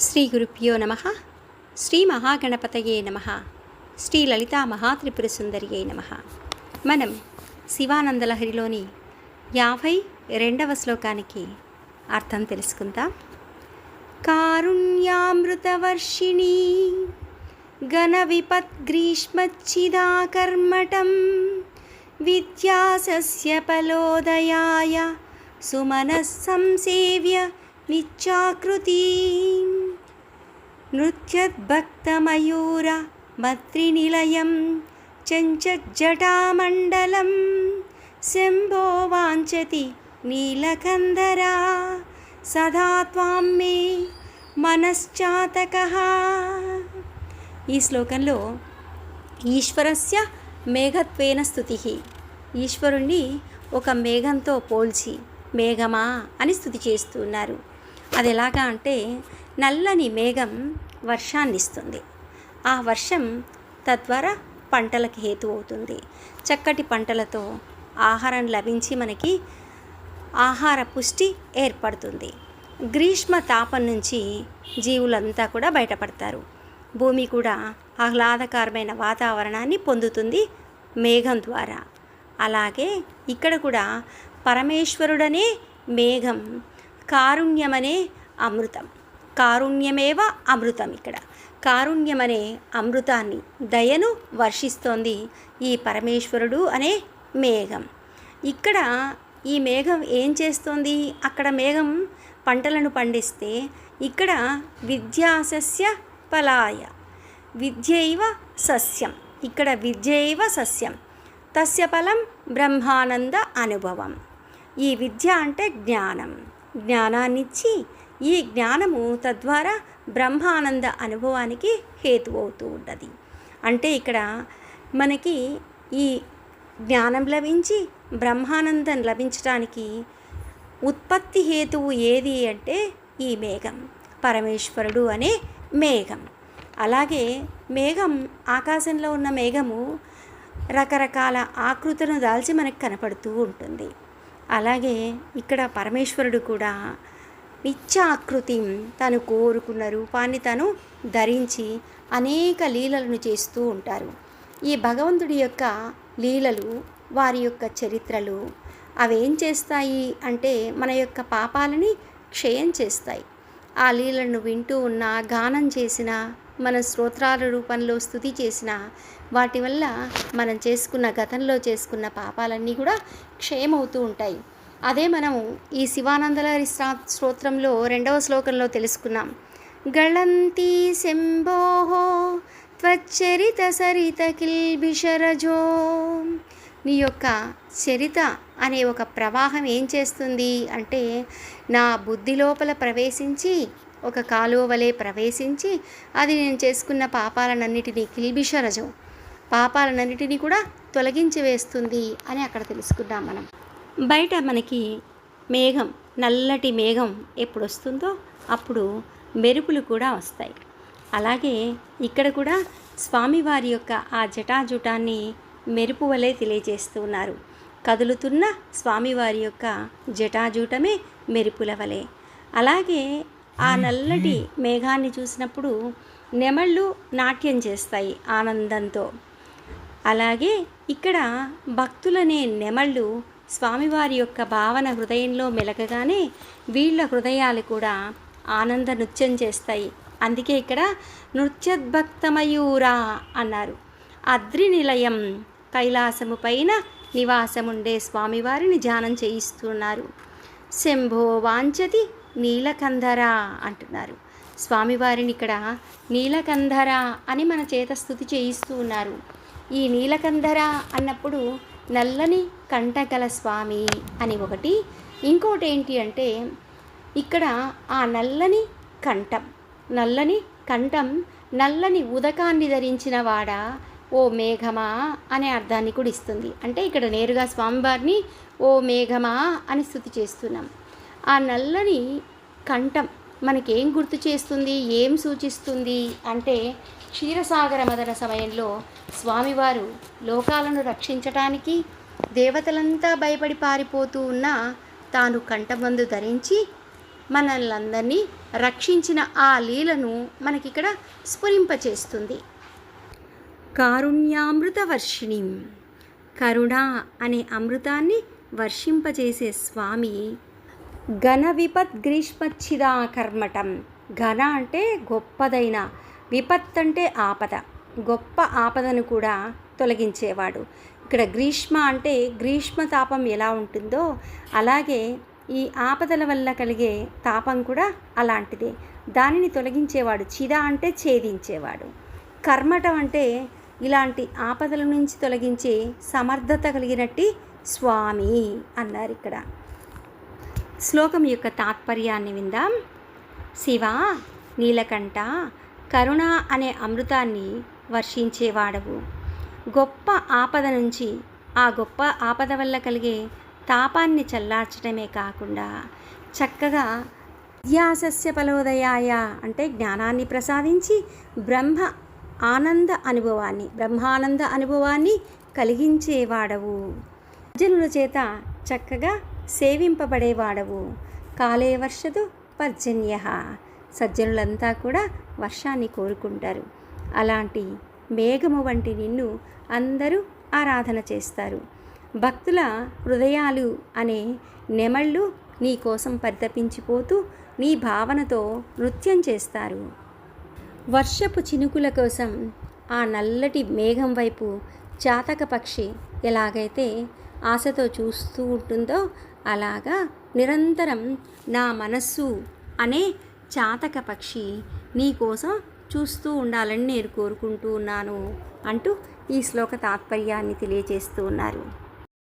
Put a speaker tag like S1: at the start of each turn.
S1: శ్రీ గురుభ్యో నమ. శ్రీ మహాగణపతయే నమ. శ్రీ లలితా మహాత్రిపుర సుందరియే నమ. మనం శివానందలహరిలోని యాభై రెండవ శ్లోకానికి అర్థం తెలుసుకుందాం. కారుణ్యామృతవర్షిణి గణ విపద్గ్రీష్మచ్చిదాకర్మటం విద్యాసస్య ఫలోదయాయ సుమనః సంసేవ్య నృత్యద్భక్తమయూర మత్రినిలయం చెంచజ్జటామండలం శంభో వాంఛతి నీలకందరా సదా త్వాం మే మనశ్చాతకः ఈ శ్లోకంలో ఈశ్వరస్య మేఘత్వేన స్థుతి ఈశ్వరుణ్ణి ఒక మేఘంతో పోల్చి మేఘమా అని స్థుతి చేస్తున్నారు అది ఎలాగా అంటే నల్లని మేఘం వర్షాన్నిస్తుంది. ఆ వర్షం తద్వారా పంటలకు హేతు అవుతుంది చక్కటి పంటలతో ఆహారం లభించి మనకి ఆహార పుష్టి ఏర్పడుతుంది. గ్రీష్మ తాపం నుంచి జీవులంతా కూడా బయటపడతారు. భూమి కూడా ఆహ్లాదకరమైన వాతావరణాన్ని పొందుతుంది మేఘం ద్వారా. అలాగే ఇక్కడ కూడా పరమేశ్వరుడనే మేఘం కారుణ్యమనే అమృతం. కారుణ్యమేవ అమృతం ఇక్కడ. కారుణ్యమనే అమృతాన్ని దయను వర్షిస్తోంది ఈ పరమేశ్వరుడు అనే మేఘం. ఇక్కడ ఈ మేఘం ఏం చేస్తోంది? అక్కడ మేఘం పంటలను పండిస్తే ఇక్కడ విద్యాసస్య ఫలాయ. విద్యైవ సస్యం. ఇక్కడ విద్యైవ సస్యం. తస్య ఫలం బ్రహ్మానంద అనుభవం. ఈ విద్య అంటే జ్ఞానం. జ్ఞానాన్నిచ్చి ఈ జ్ఞానము తద్వారా బ్రహ్మానంద అనుభవానికి హేతు అవుతూ ఉన్నది అంటే ఇక్కడ మనకి ఈ జ్ఞానం లభించి బ్రహ్మానందం లభించడానికి ఉత్పత్తి హేతువు ఏది అంటే ఈ మేఘం పరమేశ్వరుడు అనే మేఘం. అలాగే మేఘం ఆకాశంలో ఉన్న మేఘము రకరకాల ఆకృతులను దాల్చి మనకు కనపడుతూ ఉంటుంది. అలాగే ఇక్కడ పరమేశ్వరుడు కూడా నిత్యాకృతి. తను కోరుకున్న రూపాన్ని తను ధరించి అనేక లీలలను చేస్తూ ఉంటారు. ఈ భగవంతుడి యొక్క లీలలు వారి యొక్క చరిత్రలు అవేం చేస్తాయి అంటే మన యొక్క పాపాలని క్షయం చేస్తాయి. ఆ లీలను వింటూ ఉన్న గానం చేసిన మన స్తోత్రాల రూపంలో స్థుతి చేసిన వాటి వల్ల మనం చేసుకున్న గతంలో చేసుకున్న పాపాలన్నీ కూడా క్షయమవుతూ ఉంటాయి. అదే మనం ఈ శివానందలహరి స్తోత్రంలో రెండవ శ్లోకంలో తెలుసుకున్నాం. గళంతి శంభోహో త్వచ్చరిత సరిత కిల్బిషరజో. నీ యొక్క చరిత అనే ఒక ప్రవాహం ఏం చేస్తుంది అంటే నా బుద్ధి లోపల ప్రవేశించి ఒక కాలువ వలె ప్రవేశించి అది నేను చేసుకున్న పాపాలనన్నిటినీ కిల్బిషరజం. పాపాలనన్నిటినీ కూడా తొలగించి వేస్తుంది అని అక్కడ తెలుసుకున్నాం మనం. బయట మనకి మేఘం నల్లటి మేఘం ఎప్పుడు వస్తుందో అప్పుడు మెరుపులు కూడా వస్తాయి. అలాగే ఇక్కడ కూడా స్వామివారి యొక్క ఆ జటాజుటాన్ని మెరుపు వలె తెలియజేస్తూ ఉన్నారు. కదులుతున్న స్వామివారి యొక్క జటాజూటమే మెరుపుల వలె. అలాగే ఆ నల్లటి మేఘాన్ని చూసినప్పుడు నెమళ్ళు నాట్యం చేస్తాయి ఆనందంతో. అలాగే ఇక్కడ భక్తులనే నెమళ్ళు స్వామివారి యొక్క భావన హృదయంలో మెలకగానే వీళ్ళ హృదయాలు కూడా ఆనంద నృత్యం చేస్తాయి. అందుకే ఇక్కడ నృత్యద్భక్తమయూరా అన్నారు. అద్రి నిలయం కైలాసము పైన నివాసముండే స్వామివారిని ధ్యానం చేయిస్తున్నారు. శంభో వాంచతి నీలకంధర అంటున్నారు. స్వామివారిని ఇక్కడ నీలకంధర అని మన చేత స్థుతి చేయిస్తూ ఉన్నారు. ఈ నీలకంధర అన్నప్పుడు నల్లని కంటగల స్వామి అని ఒకటి. ఇంకోటి ఏంటి అంటే ఇక్కడ ఆ నల్లని కంఠం నల్లని కంఠం నల్లని ఉదకాన్ని ధరించిన వాడ? ఓ మేఘమా అనే అర్థాన్ని కూడా ఇస్తుంది. అంటే ఇక్కడ నేరుగా స్వామివారిని ఓ మేఘమా అని స్థుతి చేస్తున్నాం. ఆ నల్లని కంఠం మనకేం గుర్తు చేస్తుంది? ఏం సూచిస్తుంది? అంటే క్షీరసాగర మదన సమయంలో స్వామివారు లోకాలను రక్షించటానికి దేవతలంతా భయపడి పారిపోతూ ఉన్న తాను కంఠమందు ధరించి మనల్నందరినీ రక్షించిన ఆ లీలను మనకిక్కడ స్ఫురింపచేస్తుంది. కారుణ్యామృత వర్షిణి కరుణ అనే అమృతాన్ని వర్షింపజేసే స్వామి ఘన విపత్ గ్రీష్మచ్చిదా కర్మటం. ఘన అంటే గొప్పదైన విపత్ అంటే ఆపద. గొప్ప ఆపదను కూడా తొలగించేవాడు. ఇక్కడ గ్రీష్మ అంటే గ్రీష్మ తాపం ఎలా ఉంటుందో అలాగే ఈ ఆపదల వల్ల కలిగే తాపం కూడా అలాంటిదే. దానిని తొలగించేవాడు చిద అంటే ఛేదించేవాడు. కర్మటం అంటే ఇలాంటి ఆపదల నుంచి తొలగించే సమర్థత కలిగినట్టి స్వామి అన్నారు ఇక్కడ. శ్లోకం యొక్క తాత్పర్యాన్ని విందాం. శివ నీలకంఠ కరుణ అనే అమృతాన్ని వర్షించేవాడవు. గొప్ప ఆపద నుంచి ఆ గొప్ప ఆపద వల్ల కలిగే తాపాన్ని చల్లార్చడమే కాకుండా చక్కగా విద్యాసస్య ఫలోదయాయ అంటే జ్ఞానాన్ని ప్రసాదించి బ్రహ్మ ఆనంద అనుభవాన్ని బ్రహ్మానంద అనుభవాన్ని కలిగించేవాడవు. అర్జునుల చేత చక్కగా సేవింపబడేవాడవు. కాలే వర్షదు పర్జన్య. సజ్జనులంతా కూడా వర్షాన్ని కోరుకుంటారు. అలాంటి మేఘము వంటి నిన్ను అందరూ ఆరాధన చేస్తారు. భక్తుల హృదయాలు అనే నెమళ్ళు నీ కోసం పరితపించిపోతూ నీ భావనతో నృత్యం చేస్తారు. వర్షపు చినుకుల కోసం ఆ నల్లటి మేఘం వైపు చాతక పక్షి ఎలాగైతే ఆశతో చూస్తూ ఉంటుందో అలాగా నిరంతరం నా మనస్సు అనే చాతక పక్షి నీకోసం చూస్తూ ఉండాలని నేను కోరుకుంటూ ఉన్నాను అంటూ ఈ శ్లోక తాత్పర్యాన్ని తెలియజేస్తూ ఉన్నారు.